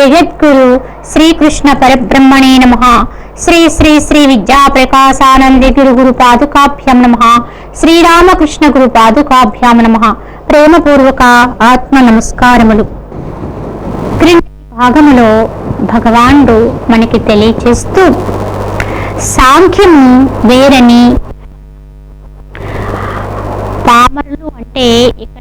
జగద్గురు శ్రీకృష్ణ పరబ్రహ్మణే నమ. శ్రీ శ్రీ శ్రీ విద్యా ప్రకాశానంద గురు గురు పాదుకాభ్యం నమ. శ్రీరామకృష్ణ గురు పాదుకాభ్యాం నమ. ప్రేమపూర్వక ఆత్మ నమస్కారములు. భాగములో భగవానుడు మనకి తెలియచేస్తూ సాంఖ్యము వేరని పామరులు అంటే ఇక్కడ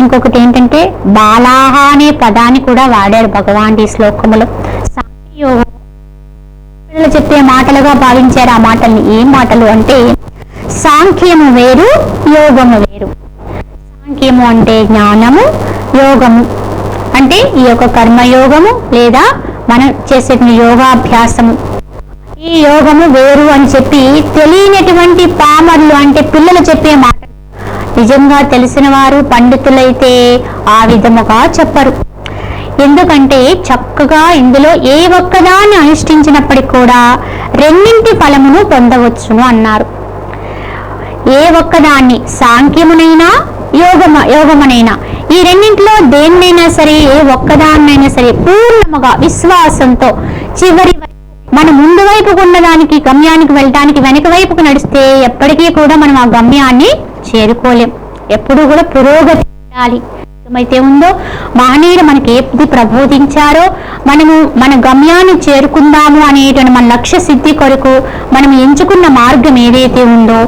ఇంకొకటి ఏంటంటే బాలాహ అనే పదాన్ని కూడా వాడారు భగవాన్ ఈ శ్లోకములో. పిల్లలు చెప్పే మాటలుగా భావించారు ఆ మాటల్ని. ఏం మాటలు అంటే సాంఖ్యము వేరు యోగము వేరు. సాంఖ్యము అంటే జ్ఞానము యోగము. అంటే ఈ యొక్క కర్మయోగము లేదా మనం చేసే యోగాభ్యాసము. ఈ యోగము వేరు అని చెప్పి తెలియనటువంటి పామర్లు అంటే పిల్లలు చెప్పే మాట నిజంగా తెలిసిన వారు పండితులైతే ఆ విధముగా చెప్పరు. ఎందుకంటే చక్కగా ఇందులో ఏ ఒక్కదాన్ని అనుష్ఠించినప్పటికీ కూడా రెండింటి ఫలమును పొందవచ్చును అన్నారు. ఏ ఒక్కదాన్ని సాంఖ్యమునైనా యోగమ యోగమునైనా ఈ రెండింటిలో దేన్నైనా సరే ఏ ఒక్కదాన్నైనా సరే పూర్ణముగా విశ్వాసంతో చివరి మన ముందు వైపుకు ఉన్నదానికి గమ్యానికి వెళ్ళడానికి వెనక వైపుకు నడిస్తే ఎప్పటికీ కూడా మనం ఆ గమ్యాన్ని చేరుకోలేం. ఎప్పుడూ కూడా పురోగతి ఉండాలి. ఏమైతే ఉందో మహనీయులు మనకి ఏది ప్రబోధించారో మనము మన గమ్యాన్ని చేరుకుందాము అనేటువంటి మన లక్ష్య సిద్ధి కొరకు మనం ఎంచుకున్న మార్గం ఏదైతే ఉందో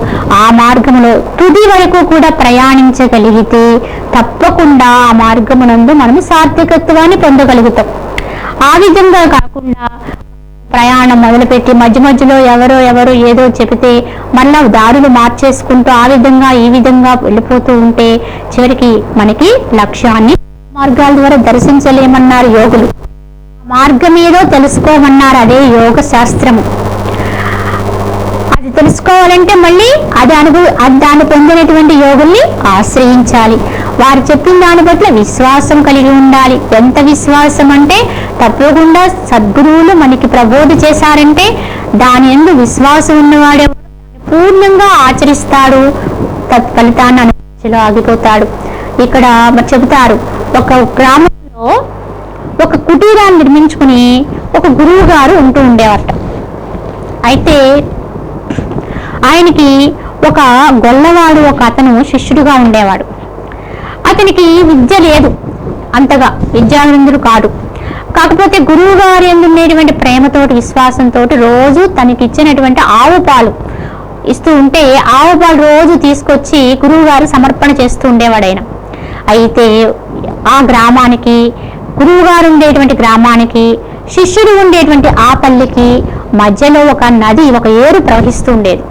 ఆ మార్గంలో తుది వరకు కూడా ప్రయాణించగలిగితే తప్పకుండా ఆ మార్గమునందు మనము సార్థకత్వాన్ని పొందగలుగుతాం. ఆ విధంగా కాకుండా ప్రయాణం మొదలుపెట్టి మధ్య మధ్యలో ఎవరో ఎవరో ఏదో చెబితే మళ్ళా దారులు మార్చేసుకుంటూ ఆ విధంగా ఈ విధంగా వెళ్ళిపోతూ ఉంటే చివరికి మనకి లక్ష్యాన్ని మార్గాల ద్వారా దర్శించలేమన్నారు యోగులు. మార్గం ఏదో తెలుసుకోమన్నారు అదే యోగ శాస్త్రము. తెలుసుకోవాలంటే మళ్ళీ అది అనుభవ అది దాన్ని పొందినటువంటి యోగుల్ని ఆశ్రయించాలి. వారు చెప్పిన దాని పట్ల విశ్వాసం కలిగి ఉండాలి. ఎంత విశ్వాసం అంటే తప్పకుండా సద్గురువులు మనకి ప్రబోధ చేశారంటే దాని ఎందు విశ్వాసం ఉన్నవాడే పూర్ణంగా ఆచరిస్తాడు. తత్ఫలితాన్ని అనుభవించలో ఆగిపోతాడు. ఇక్కడ చెబుతారు ఒక గ్రామంలో ఒక కుటీరాన్ని నిర్మించుకుని ఒక గురువు గారు ఉంటూ ఉండేవారట. అయితే ఆయనకి ఒక గొల్లవాడు ఒక అతను శిష్యుడుగా ఉండేవాడు. అతనికి విద్య లేదు. అంతగా విద్యానందుడు కాదు కాకపోతే గురువు గారి ఎందు ఉండేటువంటి ప్రేమతోటి విశ్వాసంతో రోజు తనకి ఇచ్చినటువంటి ఆవు పాలు ఇస్తూ ఉంటే ఆవు పాలు రోజు తీసుకొచ్చి గురువు గారు సమర్పణ చేస్తూ ఉండేవాడు ఆయన. అయితే ఆ గ్రామానికి గురువు గారు ఉండేటువంటి గ్రామానికి శిష్యుడు ఉండేటువంటి ఆ పల్లికి మధ్యలో ఒక నది ఒక ఏరు ప్రవహిస్తూ ఉండేది.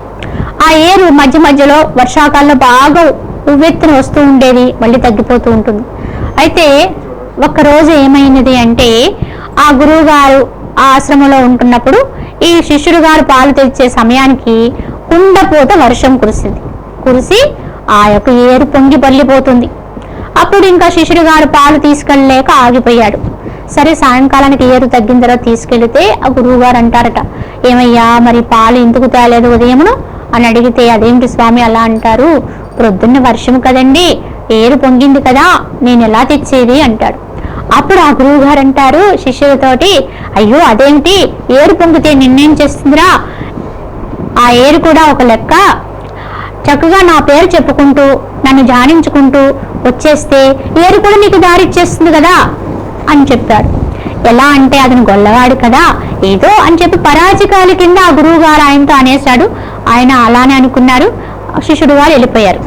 ఆ ఏరు మధ్య మధ్యలో వర్షాకాలంలో బాగా ఉవ్వెత్తున వస్తూ ఉండేది మళ్ళీ తగ్గిపోతూ ఉంటుంది. అయితే ఒకరోజు ఏమైనది అంటే ఆ గురువు గారు ఆ ఆశ్రమంలో ఉంటున్నప్పుడు ఈ శిష్యుడు గారు పాలు తెచ్చే సమయానికి కుండపోత వర్షం కురిసింది. కురిసి ఆ యొక్క ఏరు పొంగి పల్లిపోతుంది అప్పుడు ఇంకా శిష్యుడు గారు పాలు తీసుకెళ్ళలేక ఆగిపోయాడు. సరే సాయంకాలానికి ఏరు తగ్గిన తర్వాత తీసుకెళ్తే ఆ గురువు గారు అంటారట ఏమయ్యా మరి పాలు ఎందుకు తేలేదు ఉదయమును? అని అడిగితే అదేంటి స్వామి అలా అంటారు? ప్రొద్దున్న వర్షం కదండి ఏరు పొంగింది కదా నేను ఎలా తెచ్చేది? అంటాడు. అప్పుడు ఆ గురువు గారు అంటారు శిష్యులతోటి అయ్యో అదేంటి? ఏరు పొంగితే నిన్నేం చేస్తుందిరా? ఆ ఏరు కూడా ఒక లెక్క. చక్కగా నా పేరు చెప్పుకుంటూ నన్ను ధ్యానించుకుంటూ వచ్చేస్తే ఏరు కూడా నీకు దారిచ్చేస్తుంది కదా? అని చెప్పారు. ఎలా అంటే అతను గొల్లవాడు కదా? ఏదో అని చెప్పి పరాజికాల కింద ఆ గురువు గారు ఆయనతో అనేశాడు. ఆయన అలానే అనుకున్నారు. శిష్యుడు గారు వెళ్ళిపోయారు.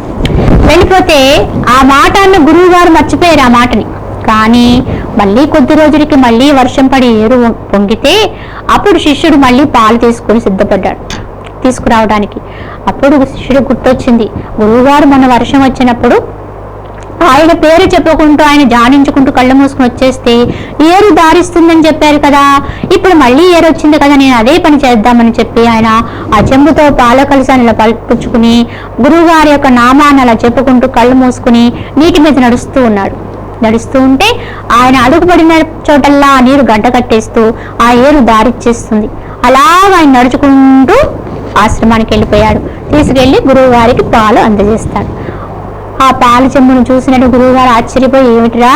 వెళ్ళిపోతే ఆ మాట అన్న గురువు గారు మర్చిపోయారు ఆ మాటని. కానీ మళ్ళీ కొద్ది రోజులకి మళ్ళీ వర్షం పడి ఏరు పొంగితే అప్పుడు శిష్యుడు మళ్ళీ పాలు తీసుకొని సిద్ధపడ్డాడు తీసుకురావడానికి. అప్పుడు శిష్యుడు గుర్తొచ్చింది. గురువుగారు మొన్న వర్షం వచ్చినప్పుడు ఆయన పేరు చెప్పుకుంటూ ఆయన జానించుకుంటూ కళ్ళు మూసుకుని వచ్చేస్తే ఏరు దారిస్తుందని చెప్పారు కదా. ఇప్పుడు మళ్ళీ ఏరు వచ్చింది కదా నేను అదే పని చేద్దామని చెప్పి ఆయన ఆ చెంబుతో పాల కలసాన్ని పలుపుచ్చుకుని గురువుగారి యొక్క నామాన్ని అలా చెప్పుకుంటూ కళ్ళు మూసుకుని నీటి మీద నడుస్తూ ఉన్నాడు. నడుస్తూ ఉంటే ఆయన అడుగుపడిన చోటల్లా నీరు గడ్డ కట్టేస్తూ ఆ ఏరు దారిచ్చేస్తుంది. అలా ఆయన నడుచుకుంటూ ఆశ్రమానికి వెళ్ళిపోయాడు. తీసుకెళ్ళి గురువు గారికి పాలు అందజేస్తాడు. ఆ పాలు చెంబును చూసినట్టు గురువుగారు ఆశ్చర్యపోయి ఏమిటిరా?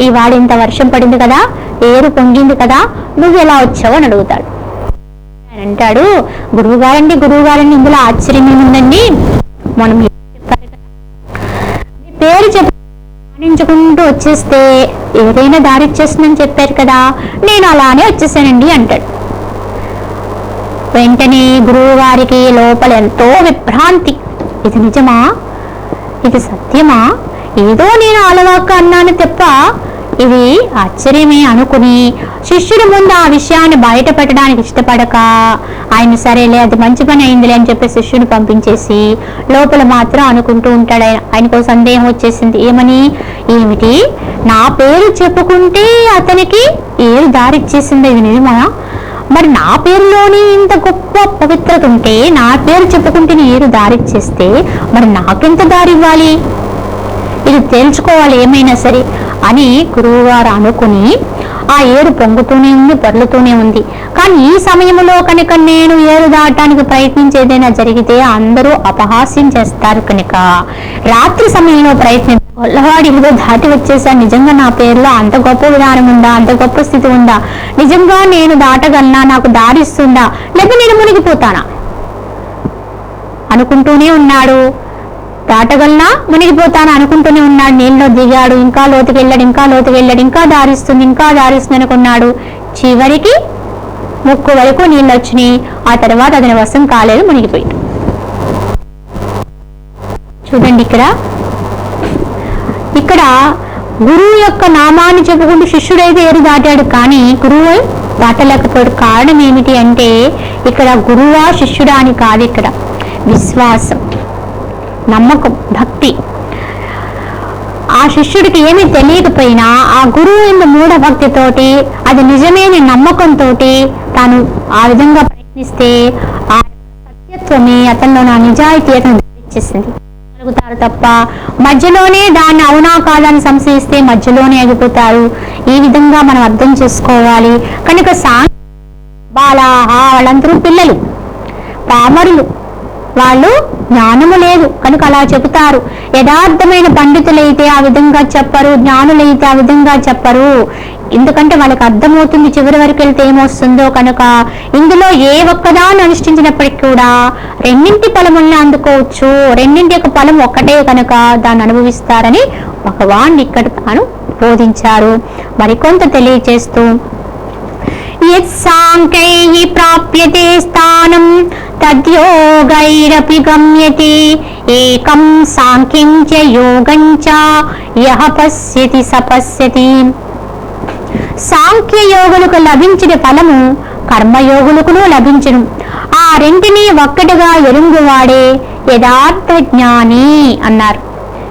ఇవాళ ఇంత వర్షం పడింది కదా ఏరు పొంగింది కదా నువ్వు ఎలా వచ్చావు? అని అడుగుతాడు. ఆయన అంటాడు గురువుగారండి గురువుగారండి ఇందులో ఆశ్చర్యం ఏముందండి? మనం పేరు చెప్పించుకుంటూ వచ్చేస్తే ఏదైనా దారి ఇచ్చేస్తుందని చెప్పారు కదా నేను అలానే వచ్చేసానండి అంటాడు. వెంటనే గురువు గారికి లోపల ఎంతో విభ్రాంతి. ఇది నిజమా? ఇది సత్యమా? ఏదో నేను అలవాక అన్నాను తప్ప ఇది ఆశ్చర్యమే అనుకుని శిష్యుడు ముందు ఆ విషయాన్ని బయటపెట్టడానికి ఇష్టపడక ఆయన సరేలే అది మంచి పని అయిందిలే అని చెప్పి శిష్యుని పంపించేసి లోపల మాత్రం అనుకుంటూ ఉంటాడు ఆయన. ఆయనకు సందేహం వచ్చేసింది. ఏమని? ఏమిటి? నా పేరు చెప్పుకుంటే అతనికి ఏది దారిచ్చేసింది? ఇది నిజమా? మరి నా పేరులోని ఇంత గొప్ప పవిత్రత ఉంటే నా పేరు చెప్పుకుంటే ఏరు దారిచ్చేస్తే మరి నాకెంత దారి ఇవ్వాలి? ఇది తేల్చుకోవాలి ఏమైనా సరే. అని గురువుగారు అనుకుని ఆ ఏరు పొంగుతూనే ఉంది పొర్లుతూనే ఉంది. కానీ ఈ సమయంలో కనుక నేను ఏరు దాటానికి ప్రయత్నించేదైనా జరిగితే అందరూ అపహాస్యం చేస్తారు కనుక. రాత్రి సమయంలో ప్రయత్నం గొల్లవాడి ఏదో దాటి వచ్చేసా. నిజంగా నా పేరులో అంత గొప్ప విధానం ఉందా? అంత గొప్ప స్థితి ఉందా? నిజంగా నేను దాటగలనా? నాకు దారిస్తుందా లేక నేను మునిగిపోతానా? అనుకుంటూనే ఉన్నాడు. దాటగలనా మునిగిపోతాను అనుకుంటూనే ఉన్నాడు. నీళ్ళలో దిగాడు. ఇంకా లోతుకెళ్ళాడు. ఇంకా లోతుకెళ్ళాడు. ఇంకా దారిస్తుంది. ఇంకా దారిస్తుంది అనుకున్నాడు. చివరికి ముక్కు వరకు నీళ్ళు వచ్చినాయి. ఆ తర్వాత అతని వశం కాలేదు మునిగిపోయాడు చూడండి ఇక్కడ. ఇక్కడ గురువు యొక్క నామాన్ని చెప్పుకుంటూ శిష్యుడైతే ఏరు దాటాడు. కానీ గురువు దాటలేకపోయాడు. కారణం ఏమిటి అంటే ఇక్కడ గురువా శిష్యుడా అని కాదు ఇక్కడ. విశ్వాసం. నమ్మకం భక్తి. ఆ శిష్యుడికి ఏమీ తెలియకపోయినా ఆ గురువు ఎందు మూఢభక్తితోటి అది నిజమైన నమ్మకంతో తాను ఆ విధంగా ప్రయత్నిస్తే ఆ సత్యత్వమే అతనిలో నా నిజాయితీ అతను ధరించేసింది కలుగుతారు తప్ప మధ్యలోనే దాన్ని అవునా కాదని సంశయిస్తే మధ్యలోనే ఆగిపోతారు. ఈ విధంగా మనం అర్థం చేసుకోవాలి. కనుక సా బాలాహ వాళ్ళందరూ పిల్లలు పామరులు. వాళ్ళు జ్ఞానము లేదు. కనుక అలా చెబుతారు. యథార్థమైన పండితులైతే ఆ విధంగా చెప్పరు జ్ఞానులైతే ఆ విధంగా చెప్పరు. ఎందుకంటే వాళ్ళకి అర్థమవుతుంది చివరి వరకు వెళ్తే ఏమొస్తుందో కనుక. ఇందులో ఏ ఒక్కదాన్ని అనుష్ఠించినప్పటికీ కూడా రెండింటి ఫలముల్ని అందుకోవచ్చు. రెండింటి యొక్క ఫలం ఒక్కటే కనుక దాన్ని అనుభవిస్తారని భగవాన్ ఇక్కడ తాను బోధించారు. మరికొంత తెలియచేస్తూ యత్సాంఖ్యైః ప్రాప్యతే స్థానం తద్యోగైరపి గమ్యతే ఏకం సాంఖ్యం చ యోగం చ యః పశ్యతి స సాంఖ్య యోగులకు లభించిన ఫలము కర్మయోగులకును లభించను। ఆ రెంటిని ఒక్కటిగా ఎరుంగువాడే యథార్థ జ్ఞాని అన్నారు।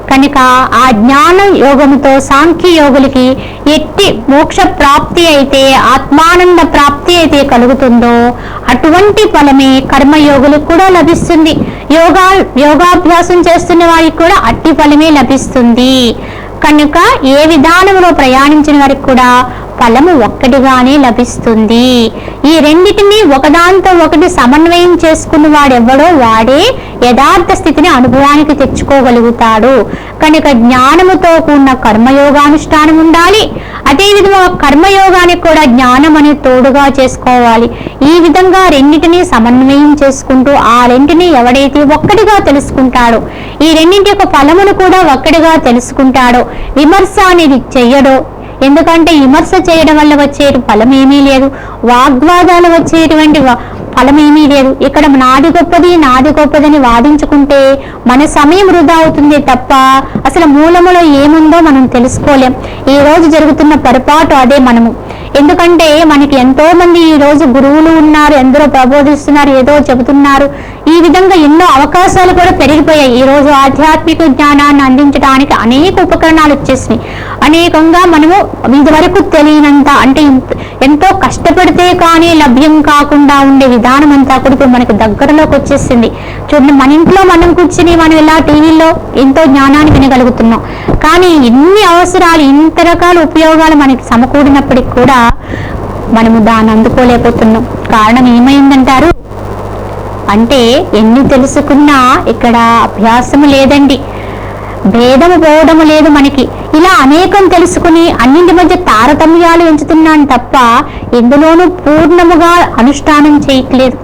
కనుక ఆ జ్ఞాన యోగముతో సాంఖ్య యోగులకి ఎట్టి మోక్ష ప్రాప్తి అయితే ఆత్మానంద ప్రాప్తి అయితే కలుగుతుందో అటువంటి ఫలమే కర్మయోగులకు కూడా లభిస్తుంది. యోగా యోగాభ్యాసం చేస్తున్న వారికి కూడా అట్టి ఫలమే లభిస్తుంది. కనుక ఏ విధానంలో ప్రయాణించిన వారికి కూడా ఫలము ఒక్కటిగానే లభిస్తుంది. ఈ రెండిటిని ఒకదాంతో ఒకటి సమన్వయం చేసుకున్న వాడెవ్వడో వాడే యథార్థ స్థితిని అనుభవానికి తెచ్చుకోగలుగుతాడు. కనుక జ్ఞానముతో కూడిన కర్మయోగానుష్ఠానం ఉండాలి. అదేవిధంగా కర్మయోగానికి కూడా జ్ఞానం అనే తోడుగా చేసుకోవాలి. ఈ విధంగా రెండింటినీ సమన్వయం చేసుకుంటూ ఆ రెంటిని ఎవడైతే ఒక్కటిగా తెలుసుకుంటాడో ఈ రెండింటి యొక్క ఫలమును కూడా ఒక్కటిగా తెలుసుకుంటాడో విమర్శ అనేది చెయ్యడో ఎందుకంటే విమర్శ చేయడం వల్ల వచ్చే ఫలం ఏమీ లేదు. వాగ్వాదాలు వచ్చేటువంటి ఫలమేమీ ఫలం ఏమీ లేదు. ఇక్కడ నాది గొప్పది నాది గొప్పదని వాదించుకుంటే మన సమయం వృధా అవుతుంది తప్ప అసలు మూలములో ఏముందో మనం తెలుసుకోలేం. ఈ రోజు జరుగుతున్న పొరపాటు అదే మనము. ఎందుకంటే మనకి ఎంతో మంది ఈ రోజు గురువులు ఉన్నారు ఎందరో ప్రబోధిస్తున్నారు ఏదో చెబుతున్నారు. ఈ విధంగా ఎన్నో అవకాశాలు కూడా పెరిగిపోయాయి. ఈ రోజు ఆధ్యాత్మిక జ్ఞానాన్ని అందించడానికి అనేక ఉపకరణాలు వచ్చేసినాయి. అనేకంగా మనము ఇదివరకు తెలియనంత అంటే ఎంతో కష్టపడితే కానీ లభ్యం కాకుండా ఉండే విధానం అంతా కూడా ఇప్పుడు మనకు దగ్గరలోకి వచ్చేసింది. చూడండి మన ఇంట్లో మనం కూర్చుని మనం ఇలా టీవీలో ఎంతో జ్ఞానాన్ని వినగలుగుతున్నాం. కానీ ఇన్ని అవసరాలు ఇంత రకాల ఉపయోగాలు మనకి సమకూడినప్పటికి కూడా మనము దాన్ని అందుకోలేకపోతున్నాం. కారణం ఏమైందంటారు? అంటే ఎన్ని తెలుసుకున్నా ఇక్కడ అభ్యాసము లేదండి. భేదము పోవడము లేదు మనకి. ఇలా అనేకం తెలుసుకుని అన్నింటి మధ్య తారతమ్యాలు ఎంచుతున్నాను తప్ప ఎందులోనూ పూర్ణముగా అనుష్ఠానం చేయట్లేదు.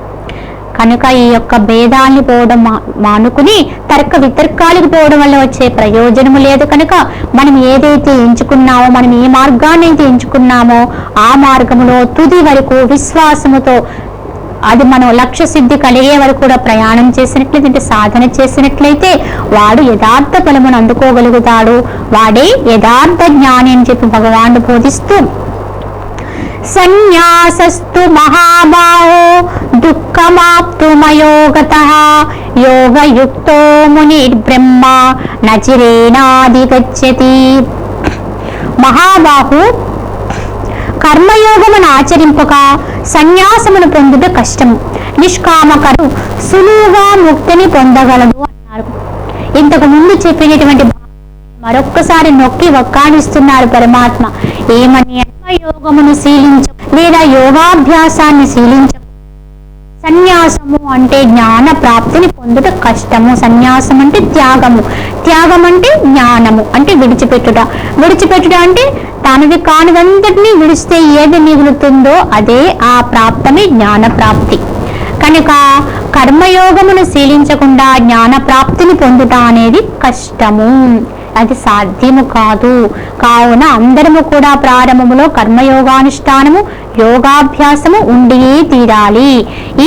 కనుక ఈ యొక్క భేదాల్ని పోవడం మానుకుని తర్క వితర్కాలకు పోవడం వల్ల వచ్చే ప్రయోజనము లేదు. కనుక మనం ఏదైతే ఎంచుకున్నామో మనం ఏ మార్గాన్ని అయితే ఎంచుకున్నామో ఆ మార్గములో తుది వరకు విశ్వాసముతో అది మనం లక్ష్య సిద్ధి కలిగే వరకు కూడా ప్రయాణం చేసినట్లయితే అంటే సాధన చేసినట్లయితే వాడు యథార్థ ఫలమును అందుకోగలుగుతాడు. వాడే యథార్థ జ్ఞాని అని చెప్పి భగవాను బోధిస్తూ సన్యాసస్తు మహాబాహో దుఃఖమాప్తుమయోగత యోగయుక్తో మునిర్బ్రహ్మ నచిరేనాదిగచ్చతి మహాబాహు కర్మయోగమును ఆచరింపక సన్యాసమును పొందుట కష్టము నిష్కామకరు సులువుగా ముక్తిని పొందగలదు అన్నారు. ఇంతకు ముందు చెప్పినటువంటి మరొక్కసారి నొక్కి వక్కానిస్తున్నారు పరమాత్మ. ఏమని? యోగమును శీలించ లేదా యోగాభ్యాసాన్ని శీలించ సన్యాసము అంటే జ్ఞాన ప్రాప్తిని పొందుట కష్టము. సన్యాసం అంటే త్యాగము. త్యాగం అంటే జ్ఞానము అంటే విడిచిపెట్టుట. విడిచిపెట్టుట అంటే తనది కానిదంతటినీ విడిస్తే ఏది మిగులుతుందో అదే ఆ ప్రాప్తమే జ్ఞాన ప్రాప్తి కనుక కర్మయోగమును శీలించకుండా జ్ఞాన ప్రాప్తిని పొందుట అనేది కష్టము. అది సాధ్యము కాదు. కావున అందరము కూడా ప్రారంభములో కర్మయోగానుష్ఠానము యోగాభ్యాసము ఉండియే తీరాలి.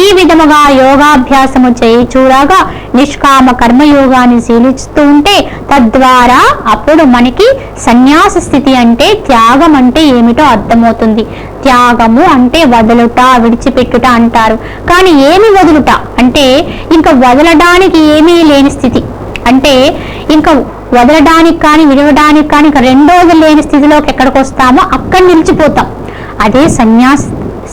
ఈ విధముగా యోగాభ్యాసము చేయి చూడగా నిష్కామ కర్మయోగాన్ని శీలిస్తూ ఉంటే తద్వారా అప్పుడు మనకి సన్యాస స్థితి అంటే త్యాగం అంటే ఏమిటో అర్థమవుతుంది. త్యాగము అంటే వదులుట విడిచిపెట్టుట అంటారు. కానీ ఏమి వదులుట? అంటే ఇంకా వదలడానికి ఏమీ లేని స్థితి. అంటే ఇంకా వదలడానికి కానీ విడవడానికి కానీ రెండోది లేని స్థితిలోకి ఎక్కడికి వస్తామో అక్కడ నిలిచిపోతాం అదే సన్యాస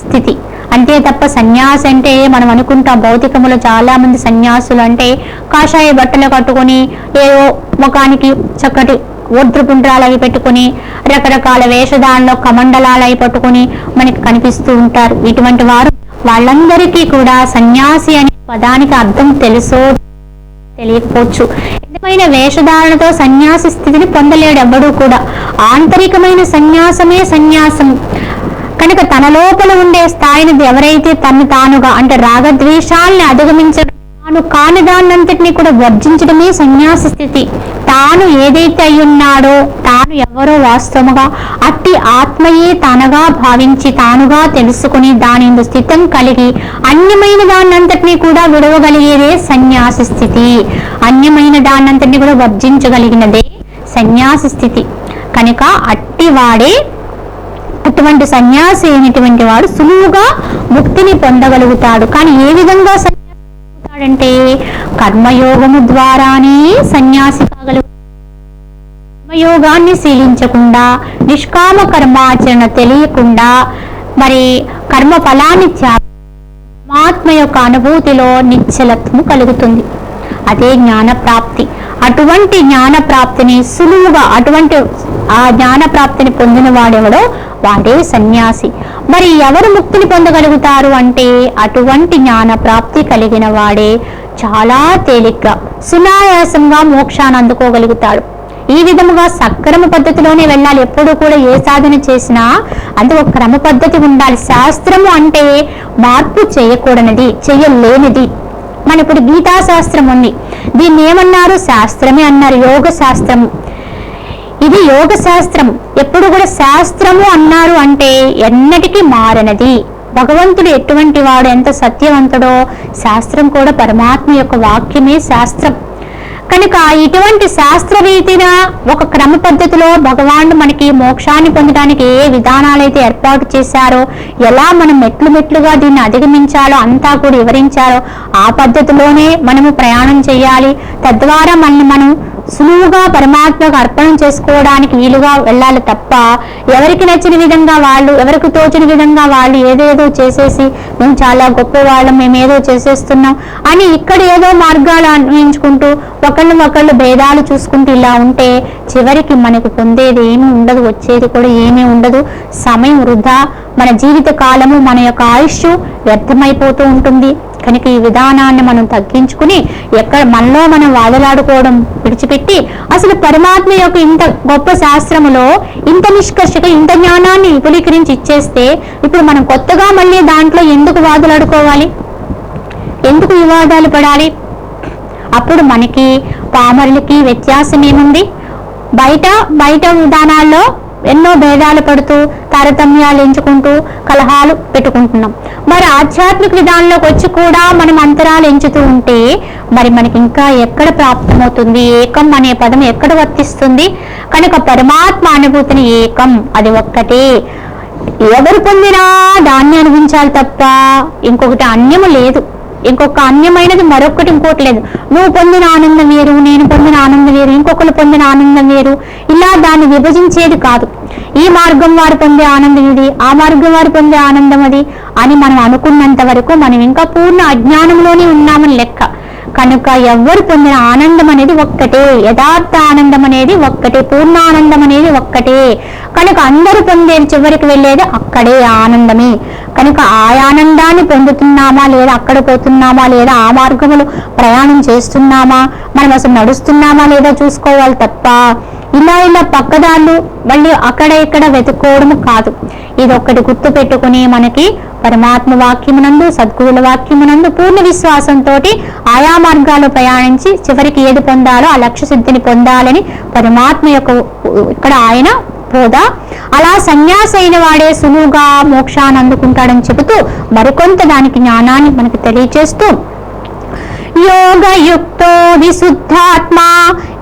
స్థితి. అంతే తప్ప సన్యాసి అంటే మనం అనుకుంటాం భౌతికములో చాలా మంది సన్యాసులు అంటే కాషాయ బట్టలు కట్టుకొని ఏదో ముఖానికి చక్కటి ఒద్రుపుండ్రాలు అవి పెట్టుకొని రకరకాల వేషధారణలో కమండలాలు అవి పట్టుకొని మనకి కనిపిస్తూ ఉంటారు. ఇటువంటి వారు వాళ్ళందరికీ కూడా సన్యాసి అనే పదానికి అర్థం తెలుసో తెలియకపోవచ్చు. ఎంతమైన వేషధారణతో సన్యాసి స్థితిని పొందలేడు ఎవ్వడూ కూడా. ఆంతరికమైన సన్యాసమే సన్యాసం. కనుక తన లోపల ఉండే స్థాయిని ఎవరైతే తను తానుగా అంటే రాగద్వేషాలని అధిగమించడం తాను కాని దాన్నంతటినీ కూడా వర్జించడమే సన్యాస స్థితి. తాను ఏదైతే అయ్యున్నాడో తాను ఎవరో వాస్తవముగా అట్టి ఆత్మయే తనగా భావించి తానుగా తెలుసుకుని దాని స్థితం కలిగి అన్యమైన దాన్నంతటినీ కూడా విడవగలిగేదే సన్యాసి స్థితి. అన్యమైన దాన్నంతటినీ కూడా వర్జించగలిగినదే సన్యాసి స్థితి. కనుక అట్టి వాడే అటువంటి సన్యాసి అయినటువంటి వాడు సులువుగా ముక్తిని పొందగలుగుతాడు. కానీ ఏ విధంగా సన్యాసి కర్మయోగము ద్వారానే సన్యాసి కాగలుగుతాడు కర్మయోగాన్ని శీలించకుండా నిష్కామ కర్మాచరణ తెలియకుండా మరి కర్మ ఫలాన్ని ఆత్మ యొక్క అనుభూతిలో నిశ్చలత్వము కలుగుతుంది. అదే జ్ఞాన ప్రాప్తి అటువంటి జ్ఞాన ప్రాప్తిని సులువుగా అటువంటి ఆ జ్ఞాన ప్రాప్తిని పొందిన వాడెవడో? వాడే సన్యాసి. మరి ఎవరు ముక్తిని పొందగలుగుతారు అంటే అటువంటి జ్ఞాన ప్రాప్తి కలిగిన వాడే చాలా తేలిగ్గా సునాయాసంగా మోక్షాన్ని అందుకోగలుగుతాడు. ఈ విధముగా సక్రమ పద్ధతిలోనే వెళ్ళాలి. ఎప్పుడు కూడా ఏ సాధన చేసినా అందుకు ఒక క్రమ పద్ధతి ఉండాలి. శాస్త్రము అంటే మార్పు చేయకూడనిది చేయలేనిది. మన ఇప్పుడు గీతా శాస్త్రం ఉంది. దీన్ని ఏమన్నారు? శాస్త్రమే అన్నారు. యోగ శాస్త్రము ఇది యోగ శాస్త్రం ఎప్పుడు కూడా శాస్త్రము అన్నారు అంటే ఎన్నటికీ మారనది. భగవంతుడు ఎటువంటి వాడు? ఎంత సత్యవంతుడో? శాస్త్రం కూడా పరమాత్మ యొక్క వాక్యమే శాస్త్రం. కనుక ఇటువంటి శాస్త్ర రీతిన ఒక క్రమ పద్ధతిలో భగవానుడు మనకి మోక్షాన్ని పొందడానికి ఏ విధానాలైతే ఏర్పాటు చేశారో ఎలా మనం మెట్లు మెట్లుగా దీన్ని అధిగమించాలో అంతా కూడా వివరించారో ఆ పద్ధతిలోనే మనము ప్రయాణం చేయాలి. తద్వారా మనల్ని మనం సులువుగా పరమాత్మకు అర్పణం చేసుకోవడానికి వీలుగా వెళ్ళాలి తప్ప ఎవరికి నచ్చిన విధంగా వాళ్ళు ఎవరికి తోచిన విధంగా వాళ్ళు ఏదేదో చేసేసి మేము చాలా గొప్ప వాళ్ళం మేము ఏదో చేసేస్తున్నాం అని ఇక్కడ ఏదో మార్గాలు అన్వయించుకుంటూ ఒకళ్ళు ఒకళ్ళు భేదాలు చూసుకుంటూ ఇలా ఉంటే చివరికి మనకు పొందేది ఏమీ ఉండదు వచ్చేది కూడా ఏమీ ఉండదు. సమయం వృధా. మన జీవిత కాలము మన యొక్క ఆయుష్ వ్యర్థమైపోతూ ఉంటుంది. కనుక ఈ విధానాన్ని మనం తగ్గించుకుని ఎక్కడ మనలో మనం వాదలాడుకోవడం విడిచిపెట్టి అసలు పరమాత్మ యొక్క ఇంత గొప్ప శాస్త్రములో ఇంత నిష్కర్షగా ఇంత జ్ఞానాన్ని విపులీకరించి ఇచ్చేస్తే ఇప్పుడు మనం కొత్తగా మళ్ళీ దాంట్లో ఎందుకు వాదులాడుకోవాలి? ఎందుకు వివాదాలు పడాలి? అప్పుడు మనకి పామరులకి వ్యత్యాసం ఏముంది బయట బయట విధానాల్లో ఎన్నో భేదాలు పడుతూ తారతమ్యాలు ఎంచుకుంటూ కలహాలు పెట్టుకుంటున్నాం. మరి ఆధ్యాత్మిక విధానంలోకి వచ్చి కూడా మనం అంతరాలు ఎంచుతూ ఉంటే మరి మనకి ఇంకా ఎక్కడ ప్రాప్తమవుతుంది ఏకం అనే పదం ఎక్కడ వర్తిస్తుంది? కనుక పరమాత్మ అనుభూతిని ఏకం అది ఒక్కటే. ఎవరు పొందినా దాన్ని అనుభవించాలి తప్ప ఇంకొకటి అన్యము లేదు. ఇంకొక అన్యమైనది మరొకటి ఇంకోటి లేదు. నువ్వు పొందిన ఆనందం వేరు నేను పొందిన ఆనందం వేరు ఇంకొకరు పొందిన ఆనందం వేరు. ఇలా దాన్ని విభజించేది కాదు. ఈ మార్గం వారు పొందే ఆనందం ఇది ఆ మార్గం వారు పొందే ఆనందం అది అని మనం అనుకున్నంత వరకు మనం ఇంకా పూర్ణ అజ్ఞానంలోనే ఉన్నామని లెక్క. కనుక ఎవ్వరు పొందిన ఆనందం అనేది ఒక్కటే యథార్థ ఆనందం అనేది ఒక్కటే పూర్ణ ఆనందం అనేది ఒక్కటే. కనుక అందరూ పొందేది చివరికి వెళ్ళేది అక్కడే ఆనందమే. కనుక ఆ ఆనందాన్ని పొందుతున్నామా లేదా అక్కడ పోతున్నామా లేదా ఆ మార్గములు ప్రయాణం చేస్తున్నామా మనం అసలు నడుస్తున్నామా లేదా చూసుకోవాలి తప్ప ఇలా ఇలా పక్కదాళ్ళు మళ్ళీ అక్కడ ఇక్కడ వెతుక్కోవడం కాదు. ఇది ఒక్కటి గుర్తు పెట్టుకుని మనకి పరమాత్మ వాక్యమునందు సద్గురుల వాక్యమునందు పూర్ణ విశ్వాసంతో ఆయా మార్గాలు ప్రయాణించి చివరికి ఏది పొందాలో ఆ లక్ష్య సిద్ధిని పొందాలని పరమాత్మ యొక్క ఇక్కడ ఆయన బోధ అలా సన్యాస అయిన వాడే సులువుగా మోక్షాన్ని అందుకుంటాడని చెబుతూ మరికొంత దానికి జ్ఞానాన్ని మనకు తెలియజేస్తూ యోగయుక్తో విశుద్ధాత్మా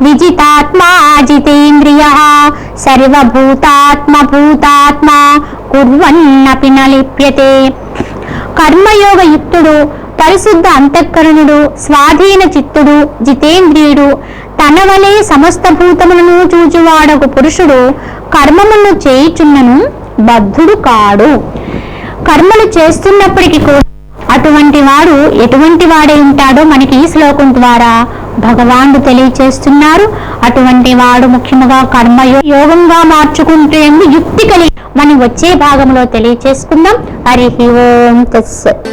విజితాత్మా జితేంద్రియ సర్వభూతాత్మ భూతాత్మ కుర్వన్నపి నలిప్యతే కర్మయోగ యుక్తుడు పరిశుద్ధ అంతఃకరణుడు స్వాధీన చిత్తుడు జితేంద్రియుడు తన వలె సమస్త భూతములను చూచువాడకు పురుషుడు కర్మములను చేయుచున్నను బద్ధుడు కాడు. కర్మలు చేస్తున్నప్పటికీ కూడా అటువంటి వాడు ఎటువంటి వాడై ఉంటాడో మనకి ఈ శ్లోకం ద్వారా భగవానుడు తెలియచేస్తున్నారు. అటువంటి వాడు ముఖ్యముగా కర్మ యోగంగా మార్చుకుంటే యుక్తి కలిగి మనం వచ్చే భాగంలో తెలియచేసుకుందాం. హరి ఓం తస్సత్